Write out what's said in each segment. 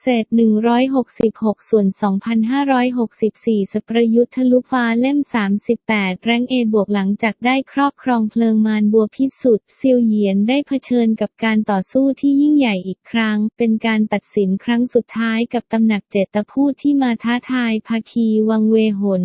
เศษ 166 ส่วน 2,564 สประยุทธ์ทะลุฟ้าเล่ม 38 แรงเอบวกหลังจากได้ครอบครองเพลิงมารบัวพิสุทธิ์ซิวเหยียนได้เผชิญกับการต่อสู้ที่ยิ่งใหญ่อีกครั้ง เป็นการตัดสินครั้งสุดท้ายกับตำหนักเจตพูดที่มาท้าทายภาคีวังเวหน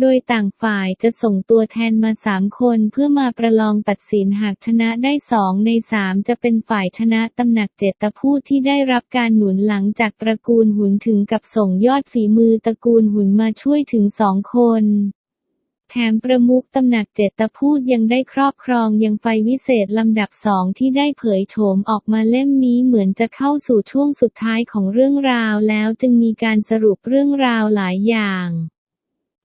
โดยต่างฝ่ายจะส่งตัวแทนมาสามคนเพื่อมาประลองตัดสินหากชนะได้สองในสามจะเป็นฝ่ายชนะตำหนักเจตพูดที่ได้รับการหนุนหลังจากตระกูลหุนถึงกับส่งยอดฝีมือตระกูลหุนมาช่วยถึงสองคนแถมประมุขตำหนักเจตพูดยังได้ครอบครองยังไฟวิเศษลำดับสองที่ได้เผยโฉมออกมาเล่มนี้เหมือนจะเข้าสู่ช่วงสุดท้ายของเรื่องราวแล้วจึงมีการสรุปเรื่องราวหลายอย่าง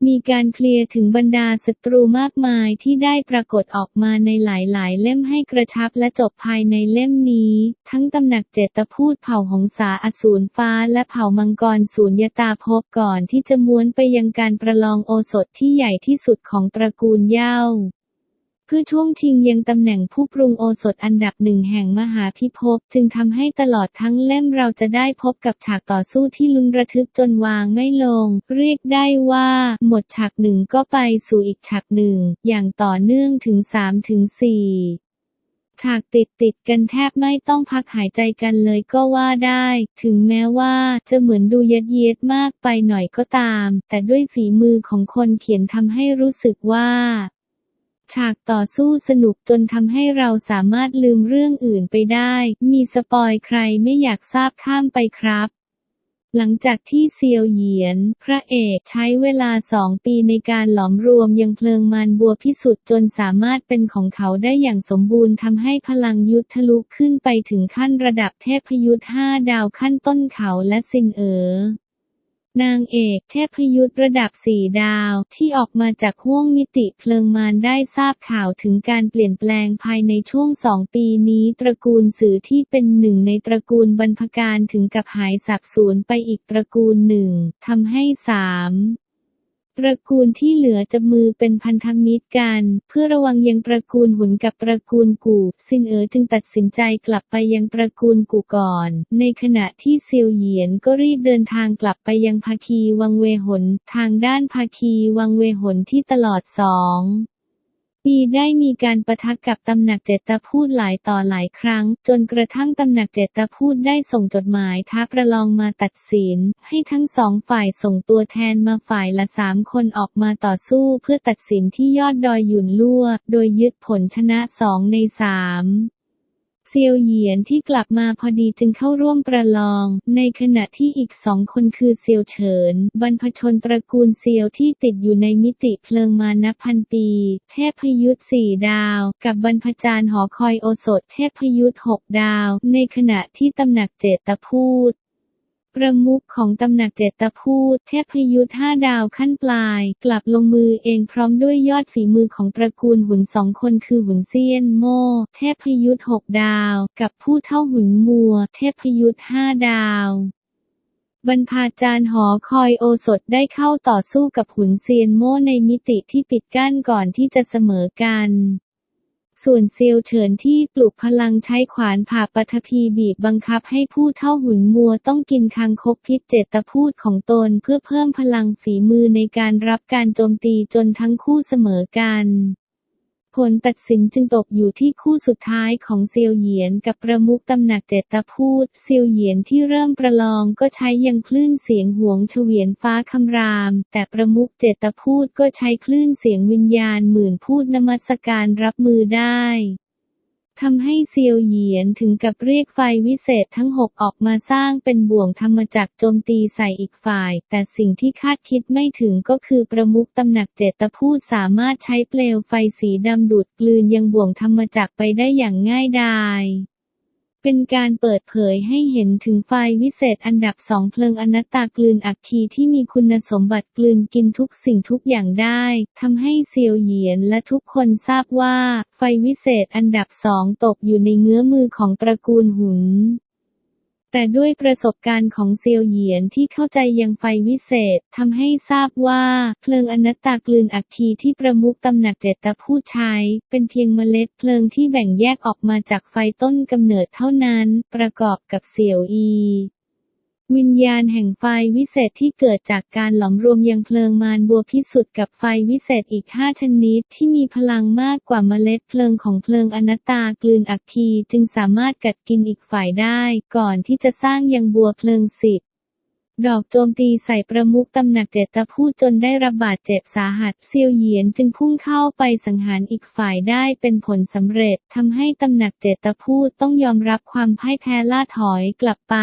มีการเคลียร์ถึงบรรดาศัตรูมากมายที่ได้ปรากฏออกมาในหลายๆ เล่มให้กระชับและจบภายในเล่มนี้ ทั้งตำหนักเจตพูดเผ่าหงสาอสูรฟ้าและเผ่ามังกรสูญยตาพบก่อนที่จะม้วนไปยังการประลองโอสถที่ใหญ่ที่สุดของตระกูลเย่า เพื่อช่วงชิงยังตำแหน่งผู้ปรุงโอสถอันดับหนึ่งแห่งมหาพิภพจึงทำให้ตลอดทั้งเล่มเราจะได้พบกับฉากต่อสู้ที่ลุ้นระทึกจนวางไม่ลง เรียกได้ว่า หมดฉากหนึ่งก็ไปสู่อีกฉากหนึ่ง อย่างต่อเนื่องถึง3ถึง4ฉากติดติดกันแทบไม่ต้องพักหายใจกันเลยก็ว่าได้ ถึงแม้ว่าจะเหมือนดูยัดเยียดมากไปหน่อยก็ตาม แต่ด้วยฝีมือของคนเขียนทำให้รู้สึกว่า ฉากต่อสู้สนุกจนทำให้เราสามารถลืมเรื่องอื่นไปได้ มีสปอยใครไม่อยากทราบข้ามไปครับ หลังจากที่เซียวเหยียน พระเอกใช้เวลาสองปีในการหลอมรวมยังเพลิงมารบัวพิสุทธิ์จนสามารถเป็นของเขาได้อย่างสมบูรณ์ทำให้พลังยุทธทะลุขึ้นไปถึงขั้นระดับเทพยุทธห้าดาวขั้นต้นเขาและซินเอ๋อ นางเอกเทพยุทธระดับสี่ดาวที่ออกมาจากห้วงมิติเพลิงมารได้ทราบข่าวถึงการเปลี่ยนแปลงภายในช่วงสองปีนี้ ตระกูลสื่อที่เป็นหนึ่งในตระกูลบรรพการถึงกับหายสับสูญไปอีกตระกูลหนึ่งทำให้สาม ตระกูลที่เหลือจะมือเป็นพันธมิตรกัน เพื่อระวังยังตระกูลหุนกับตระกูลกูซินเอ๋อจึงตัดสินใจกลับไปยังตระกูลกูก่อน ในขณะที่เซียวเหยียนก็รีบเดินทางกลับไปยังภาคีวังเวหน ทางด้านภาคีวังเวหนที่ตลอดสอง ปีได้มีการประทักกับตำหนักเจตพูดหลายต่อหลายครั้ง จนกระทั่งตำหนักเจตพูดได้ส่งจดหมายท้าประลองมาตัดสิน ให้ทั้งสองฝ่ายส่งตัวแทนมาฝ่ายละสามคนออกมาต่อสู้เพื่อตัดสินที่ยอดดอยหยุนลั่ว โดยยึดผลชนะสองในสาม เซียวเหยียนที่กลับมาพอดีจึงเข้าร่วมประลอง ในขณะที่อีกสองคนคือเซียวเฉิน บรรพชนตระกูลเซียวที่ติดอยู่ในมิติเพลิงมานับพันปี เทพยุทธสี่ดาว กับบรรพจารย์หอคอยโอสถเทพยุทธหกดาว ในขณะที่ตำหนักเจตพูด ประมุขของตำหนักเจตพูดเทพยุทธห้าดาวขั้นปลาย กลับลงมือเองพร้อมด้วยยอดฝีมือของตระกูลหุ่นสองคนคือหุ่นเซียนโม่เทพยุทธหกดาว กับผู้เท่าหุ่นมัว เทพยุทธห้าดาวบรรพาจารย์หอคอยโอสถได้เข้าต่อสู้กับหุนเซียนโม่ในมิติที่ปิดกั้นก่อนที่จะเสมอกัน ส่วนเซียวเฉินที่ปลุกพลังใช้ขวานผ่าปัทภีบีบบังคับให้ผู้เท่าหุ่นมัวต้องกินคางคกพิษเจตพูดของตนเพื่อเพิ่มพลังฝีมือในการรับการโจมตีจนทั้งคู่เสมอกัน ผลตัดสินจึงตกอยู่ที่คู่สุดท้ายของเซียวเหยียนกับประมุขตำหนักเจตพูด เซียวเหยียนที่เริ่มประลองก็ใช้ยังคลื่นเสียงหวงเฉวียนฟ้าคำราม แต่ประมุขเจตพูดก็ใช้คลื่นเสียงวิญญาณหมื่นพูดนมัสการรับมือได้ ทำให้เซียวเหยียนถึงกับเรียกไฟวิเศษทั้งหกออกมาสร้างเป็นบ่วงธรรมจักรโจมตีใส่อีกฝ่าย แต่สิ่งที่คาดคิดไม่ถึงก็คือประมุขตำหนักเจตพูดสามารถใช้เปลวไฟสีดำดูดกลืนยังบ่วงธรรมจักรไปได้อย่างง่ายดาย เป็นการเปิดเผยให้เห็นถึงไฟวิเศษอันดับสองเพลิงอนัตตากลืนอักคีที่มีคุณสมบัติกลืนกินทุกสิ่งทุกอย่างได้ทำให้เซียวเหยียนและทุกคนทราบว่า ไฟวิเศษอันดับสองตกอยู่ในเงื้อมือของตระกูลหุน แต่ด้วยประสบการณ์ของเซียวเหยียนที่เข้าใจยังไฟวิเศษทำให้ทราบว่า เพลิงอนัตตากลืนอักคีที่ประมุขตำหนักเจตพูดใช้ เป็นเพียงเมล็ดเพลิงที่แบ่งแยกออกมาจากไฟต้นกำเนิดเท่านั้น ประกอบกับเสี่ยวอี วิญญาณแห่งไฟวิเศษที่เกิดจากการหลอมรวมยังเพลิงมารบัวพิสุทธิ์กับไฟวิเศษอีกห้าชนิดที่มีพลังมากกว่าเมล็ดเพลิงของเพลิงอนัตตากลืนอักคีจึงสามารถกัดกินอีกฝ่ายได้ ก่อนที่จะสร้างยังบัวเพลิงสิบ ดอกโจมตีใส่ประมุขตำหนักเจตพูดจนได้รับบาดเจ็บสาหัสเซียวเหยียนจึงพุ่งเข้าไปสังหารอีกฝ่ายได้เป็นผลสำเร็จทำให้ตำหนักเจตพูดต้องยอมรับความพ่ายแพ้ล่าถอยกลับไป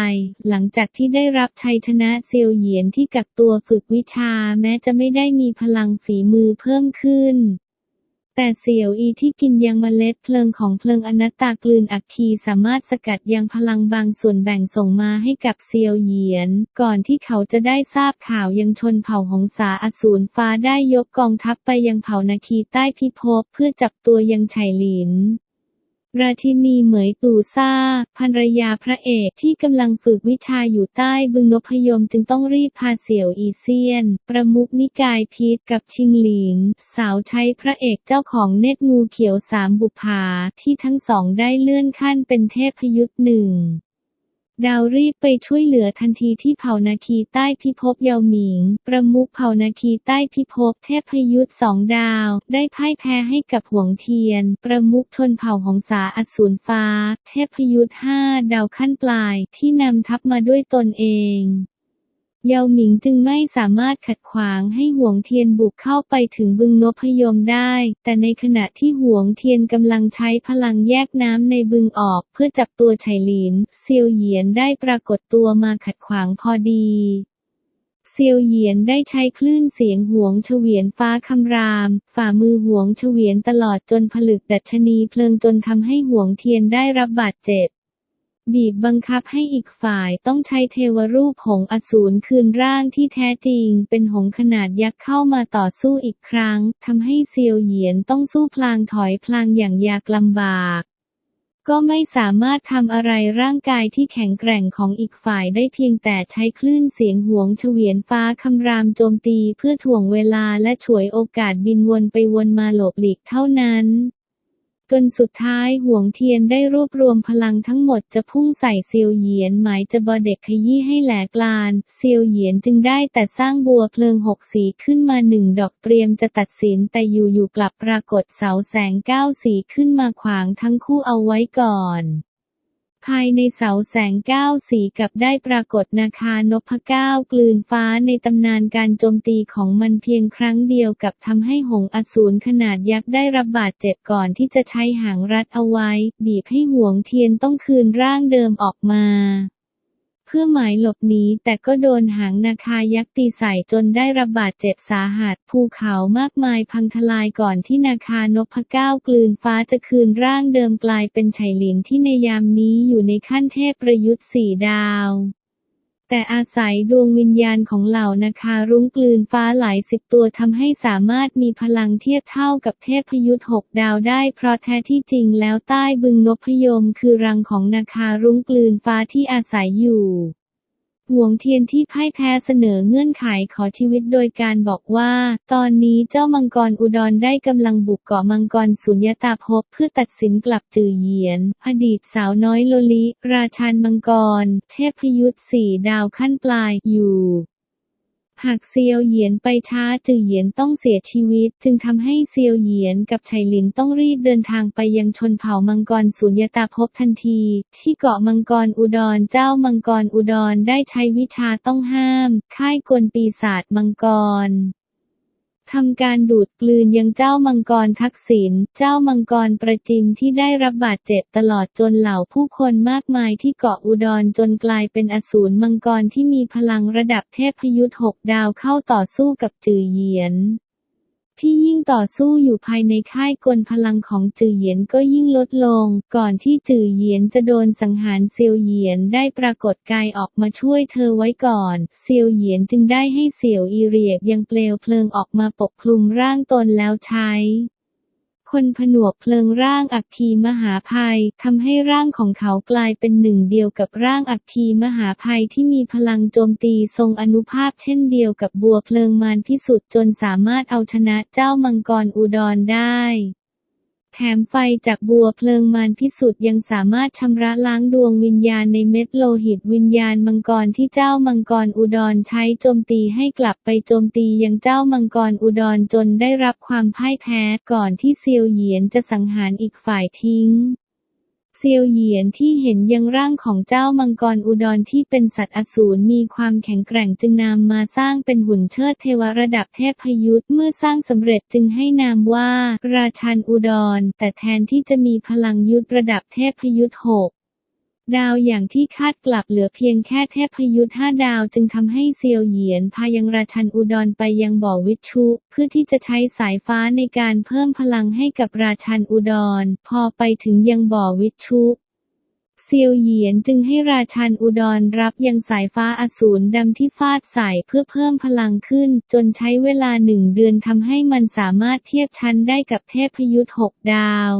หลังจากที่ได้รับชัยชนะเซียวเหยียนที่กักตัวฝึกวิชาแม้จะไม่ได้มีพลังฝีมือเพิ่มขึ้น แต่เสี่ยวอีที่กินยังเมล็ดเพลิงของเพลิงอนัตตากลืนอักคีสามารถสกัดยังพลังบางส่วนแบ่งส่งมาให้กับเซียวเหยียน ก่อนที่เขาจะได้ทราบข่าวยังชนเผ่าหงสาอสูรฟ้าได้ยกกองทัพไปยังเผ่านาคีใต้พิภพเพื่อจับตัวยังไฉหลิน ราชินีเหมยตู่ซ่าภรรยาพระเอกที่กำลังฝึกวิชาอยู่ใต้บึงนพยมจึงต้องรีบพาเสี่ยวอีเซียน ประมุกนิกายพีทกับชิงหลิง สาวใช้พระเอกเจ้าของเนตรงูเขียวสามบุภาที่ทั้งสองได้เลื่อนขั้นเป็นเทพยุทธ์หนึ่ง ดาวรีบไปช่วยเหลือทันทีที่เผ่านาคีใต้พิภพเยาหมิง ประมุขเผ่านาคีใต้พิภพเทพยุทธสองดาว ได้พ่ายแพ้ให้กับหวงเทียน ประมุขชนเผ่าของสาอสูรฟ้า เทพยุทธห้าดาวขั้นปลายที่นำทัพมาด้วยตนเอง เยาหมิงจึงไม่สามารถขัดขวางให้หวงเทียนบุกเข้าไปถึงบึงนพยมได้ แต่ในขณะที่หวงเทียนกำลังใช้พลังแยกน้ำในบึงออกเพื่อจับตัวไฉหลินเซียวเหยียนได้ปรากฏตัวมาขัดขวางพอดีเซียวเหยียนได้ใช้คลื่นเสียงหวงเฉวียนฟ้าคำราม ฝ่ามือหวงเฉวียนตลอดจนผลึกดัชนีเพลิงจนทำให้หวงเทียนได้รับบาดเจ็บ บีบบังคับให้อีกฝ่ายต้องใช้เทวรูปหงอสูรคืนร่างที่แท้จริง เป็นหงส์ขนาดยักษ์เข้ามาต่อสู้อีกครั้งทำให้เซียวเหยียนต้องสู้พลางถอยพลางอย่างยากลำบาก ก็ไม่สามารถทำอะไรร่างกายที่แข็งแกร่งของอีกฝ่ายได้เพียงแต่ใช้คลื่นเสียงหวงเฉวียนฟ้าคำรามโจมตีเพื่อถ่วงเวลาและฉวยโอกาสบินวนไปวนมาหลบหลีกเท่านั้น จนสุดท้ายห่วงเทียนได้รวบรวมพลังทั้งหมดจะพุ่งใส่เซียวเหยียนหมายจะบอเด็กขยี้ให้แหลกลาน เซียวเหยียนจึงได้แต่สร้างบัวเพลิงหกสีขึ้นมาหนึ่งดอกเตรียมจะตัดสินแต่อยู่ๆกลับปรากฏเสาแสงเก้าสีขึ้นมาขวางทั้งคู่เอาไว้ก่อน ภายในเสาแสงเก้าสีกับได้ปรากฏนาคานพเก้ากลืนฟ้าในตำนานการโจมตีของมันเพียงครั้งเดียวกับทำให้หงอสูรขนาดยักษ์ได้รับบาดเจ็บก่อนที่จะใช้หางรัดเอาไว้ บีบให้หวงเทียนต้องคืนร่างเดิมออกมา เพื่อหมายหลบหนีแต่ก็โดนหางนาคายักษ์ตีใส่จนได้รับบาดเจ็บสาหัสภูเขามากมายพังทลายก่อนที่นาคานพก้าวกลืนฟ้าจะคืนร่างเดิมกลายเป็นไฉหลินที่ในยามนี้อยู่ในขั้นเทพประยุทธ์สี่ดาว แต่อาศัยดวงวิญญาณของเหล่านาคารุ้งกลืนฟ้าหลายสิบตัวทำให้สามารถมีพลังเทียบเท่ากับเทพยุทธ์หกดาวได้ เพราะแท้ที่จริงแล้วใต้บึงนพยมคือรังของนาคารุ้งกลืนฟ้าที่อาศัยอยู่ หวงเทียนที่พ่ายแพ้เสนอเงื่อนไขขอชีวิตโดยการบอกว่า ตอนนี้เจ้ามังกรอุดรได้กำลังบุกเกาะมังกรสุญญตาภพเพื่อตัดสินกลับจือเหยียน อดีตสาวน้อยโลลิ ราชานมังกร เทพยุทธ์สี่ดาวขั้นปลายอยู่ หากเซียวเหยียนไปช้าจือเหยียนต้องเสียชีวิต จึงทำให้เซียวเหยียนกับไฉหลินต้องรีบเดินทางไปยังชนเผ่ามังกรสุญญตาภพทันที ที่เกาะมังกรอุดรเจ้ามังกรอุดรได้ใช้วิชาต้องห้าม ค่ายกลปีศาจมังกร ทำการดูดกลืนยังเจ้ามังกรทักษิณ เจ้ามังกรประจิมที่ได้รับบาดเจ็บตลอดจนเหล่าผู้คนมากมายที่เกาะอุดรจนกลายเป็นอสูรมังกรที่มีพลังระดับเทพยุทธ์หกดาวเข้าต่อสู้กับจือเยียน ที่ยิ่งต่อสู้อยู่ภายในค่ายกลพลังของจือเหยียนก็ยิ่งลดลง ก่อนที่จือเหยียนจะโดนสังหารเซียวเหยียนได้ปรากฏกายออกมาช่วยเธอไว้ก่อน เซียวเหยียนจึงได้ให้เสี่ยวอีเรียกยังเปลวเพลิงออกมาปกคลุมร่างตนแล้วใช้ คนผนวกเพลิงร่างอักคีมหาภัยทำให้ร่างของเขากลายเป็นหนึ่งเดียวกับร่างอักคีมหาภัยที่มีพลังโจมตีทรงอนุภาพเช่นเดียวกับบัวเพลิงมารพิสุทธิ์จนสามารถเอาชนะเจ้ามังกรอุดรได้ แถมไฟจากบัวเพลิงมารพิสุทธิ์ยังสามารถชำระล้างดวงวิญญาณในเม็ดโลหิตวิญญาณมังกรที่เจ้ามังกรอุดรใช้โจมตีให้กลับไปโจมตียังเจ้ามังกรอุดรจนได้รับความพ่ายแพ้ก่อนที่เซียวเหยียนจะสังหารอีกฝ่ายทิ้ง เซียวเหยียนที่เห็นยังร่างของเจ้ามังกรอุดรที่เป็นสัตว์อสูรมีความแข็งแกร่งจึงนำมาสร้างเป็นหุ่นเชิดเทวระดับเทพยุทธเมื่อสร้างสำเร็จจึงให้นามว่า ราชันอุดร แต่แทนที่จะมีพลังยุทธระดับเทพยุทธหก ดาวอย่างที่คาดกลับเหลือเพียงแค่เทพยุทธห้าดาวจึงทำให้เซียวเหยียนพายังราชันอุดรไปยังบ่อวิชุ เพื่อที่จะใช้สายฟ้าในการเพิ่มพลังให้กับราชันอุดร พอไปถึงยังบ่อวิชุเซียวเหยียนจึงให้ราชันอุดรรับยังสายฟ้าอสูรดำที่ฟาดใส่เพื่อเพิ่มพลังขึ้น จนใช้เวลาหนึ่งเดือนทำให้มันสามารถเทียบชั้นได้กับเทพยุทธหกดาว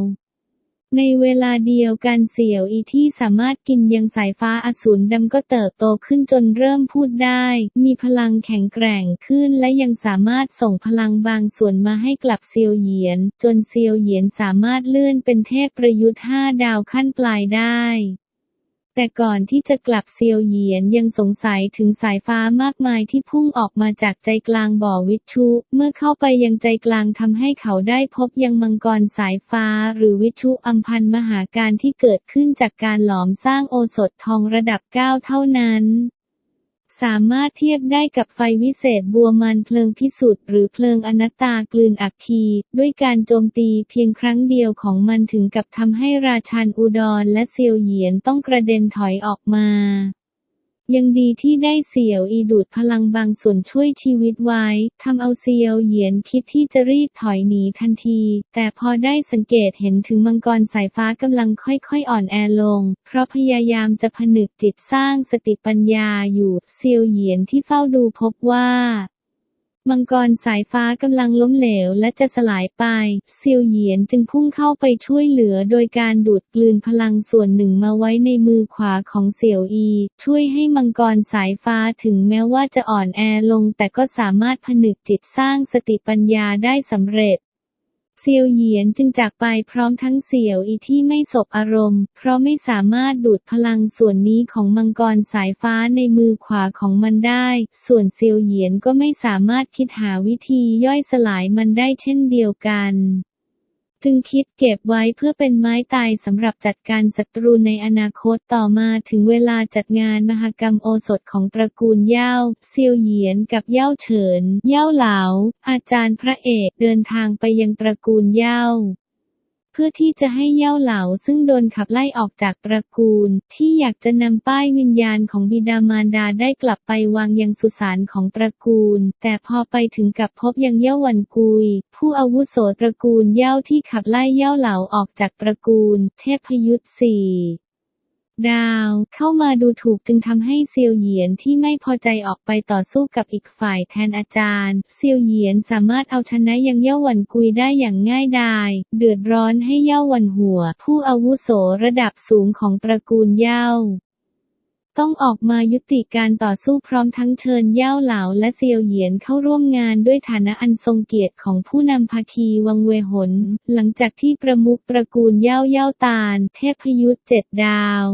ในเวลาเดียวกันเสี่ยวอีที่สามารถกินยังสายฟ้าอสูรดำก็เติบโตขึ้นจนเริ่มพูดได้ มีพลังแข็งแกร่งขึ้นและยังสามารถส่งพลังบางส่วนมาให้กลับเซียวเหยียน จนเซียวเหยียนสามารถเลื่อนเป็นเทพประยุทธ์ห้าดาวขั้นปลายได้ แต่ก่อนที่จะกลับเซียวเหยียนยังสงสัยถึงสายฟ้ามากมายที่พุ่งออกมาจากใจกลางบ่อวิชุ เมื่อเข้าไปยังใจกลางทำให้เขาได้พบยังมังกรสายฟ้าหรือวิชุอัมพันมหาการที่เกิดขึ้นจากการหลอมสร้างโอสถทองระดับเก้าเท่านั้น สามารถเทียบได้กับไฟวิเศษบัวมันเพลิงพิสุทธิ์หรือเพลิงอนัตตากลืนอัคคี ด้วยการโจมตีเพียงครั้งเดียวของมันถึงกับทำให้ราชันอุดรและเซียวเหยียนต้องกระเด็นถอยออกมา ยังดีที่ได้เสี่ยวอีดูดพลังบางส่วนช่วยชีวิตไว้ทำเอาเซียวเหยียนคิดที่จะรีบถอยหนีทันที แต่พอได้สังเกตเห็นถึงมังกรสายฟ้ากำลังค่อยๆอ่อนแอลง เพราะพยายามจะผนึกจิตสร้างสติปัญญาอยู่ เซียวเหยียนที่เฝ้าดูพบว่า มังกรสายฟ้ากำลังล้มเหลวและจะสลายไป เซียวเหยียนจึงพุ่งเข้าไปช่วยเหลือโดยการดูดกลืนพลังส่วนหนึ่งมาไว้ในมือขวาของเสี่ยวอี ช่วยให้มังกรสายฟ้าถึงแม้ว่าจะอ่อนแอลง แต่ก็สามารถผนึกจิตสร้างสติปัญญาได้สำเร็จ เซียวเหยียนจึงจากไปพร้อมทั้งเสี่ยวอีที่ไม่สบอารมณ์ เพราะไม่สามารถดูดพลังส่วนนี้ของมังกรสายฟ้าในมือขวาของมันได้ ส่วนเซียวเหยียนก็ไม่สามารถคิดหาวิธีย่อยสลายมันได้เช่นเดียวกัน จึงคิดเก็บไว้เพื่อเป็นไม้ตายสำหรับจัดการศัตรูในอนาคตต่อมาถึงเวลาจัดงานมหกรรมโอสถของตระกูลเย่าเซียวเหยียนกับเย่าเฉิน เย่าเหลาอาจารย์พระเอกเดินทางไปยังตระกูลเย่า พื่อที่จะให้เย่าเหลาซึ่งโดนขับไล่ออกจากตระกูล ที่อยากจะนำป้ายวิญญาณของบิดามารดาได้กลับไปวางยังสุสานของตระกูล แต่พอไปถึงกับพบยังเย่าวันกุย ผู้อาวุโสตระกูลเย่าที่ขับไล่เย่าเหลาออกจากตระกูล เทพยุทธสี่ ดาวเข้ามาดูถูกจึงทำให้เซียวเหยียนที่ไม่พอใจออกไปต่อสู้กับอีกฝ่ายแทนอาจารย์เซียวเหยียนสามารถเอาชนะยังเย่าหวันกุยได้อย่างง่ายดายเดือดร้อนให้เย่าหวันหัว ผู้อาวุโสระดับสูงของตระกูลเย่า ต้องออกมายุติการต่อสู้พร้อมทั้งเชิญเย่าเหลาและเซียวเหยียนเข้าร่วมงานด้วยฐานะอันทรงเกียรติของผู้นำภาคีวังเวหน หลังจากที่ประมุขตระกูลเย่าเย่าตาล เทพยุทธเจ็ดดาว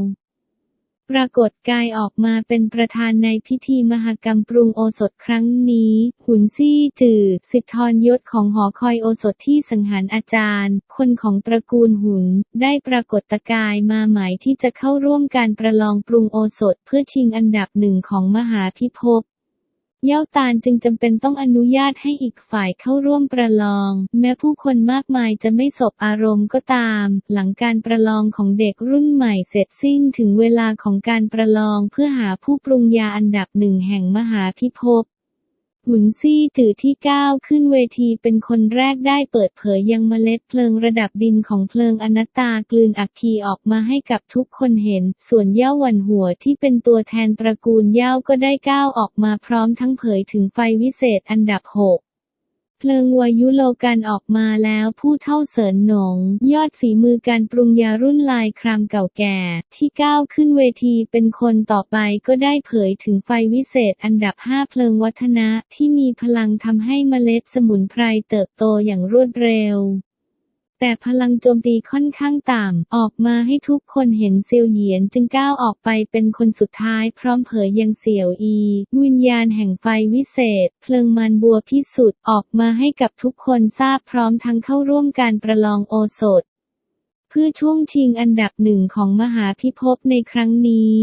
ปรากฏกายออกมาเป็นประธานในพิธีมหกรรมปรุงโอสถครั้งนี้ หุนซี่จือ สิทธรยศของหอคอยโอสถที่สังหารอาจารย์ คนของตระกูลหุน ได้ปรากฏกายมาหมายที่จะเข้าร่วมการประลองปรุงโอสถเพื่อชิงอันดับหนึ่งของมหาพิภพ เย่าตาลจึงจำเป็นต้องอนุญาตให้อีกฝ่ายเข้าร่วมประลอง แม้ผู้คนมากมายจะไม่สบอารมณ์ก็ตาม หลังการประลองของเด็กรุ่นใหม่เสร็จสิ้นถึงเวลาของการประลองเพื่อหาผู้ปรุงยาอันดับหนึ่งแห่งมหาพิภพ หุนซี่จือที่ก้าวขึ้นเวทีเป็นคนแรกได้เปิดเผยยังเมล็ดเพลิงระดับดินของเพลิงอนัตตากลืนอักคีออกมาให้กับทุกคนเห็น ส่วนเย่าวันหัวที่เป็นตัวแทนตระกูลเย่าก็ได้ก้าวออกมาพร้อมทั้งเผยถึงไฟวิเศษอันดับหก เพลิงวายุโลกันออกมาแล้วผู้เท่าเสิญหนง ยอดฝีมือการปรุงยารุ่นลายครามเก่าแก่ ที่ก้าวขึ้นเวทีเป็นคนต่อไปก็ได้เผยถึงไฟวิเศษอันดับห้าเพลิงวัฒนะที่มีพลังทำให้เมล็ดสมุนไพรเติบโตอย่างรวดเร็ว แต่พลังโจมตีค่อนข้างต่ำ ออกมาให้ทุกคนเห็นเซียวเหยียนจึงก้าวออกไปเป็นคนสุดท้ายพร้อมเผยยังเสี่ยวอี วิญญาณแห่งไฟวิเศษ เพลิงมันบัวพิสุทธ์ออกมาให้กับทุกคนทราบพร้อมทั้งเข้าร่วมการประลองโอสถ เพื่อช่วงชิงอันดับหนึ่งของมหาพิภพในครั้งนี้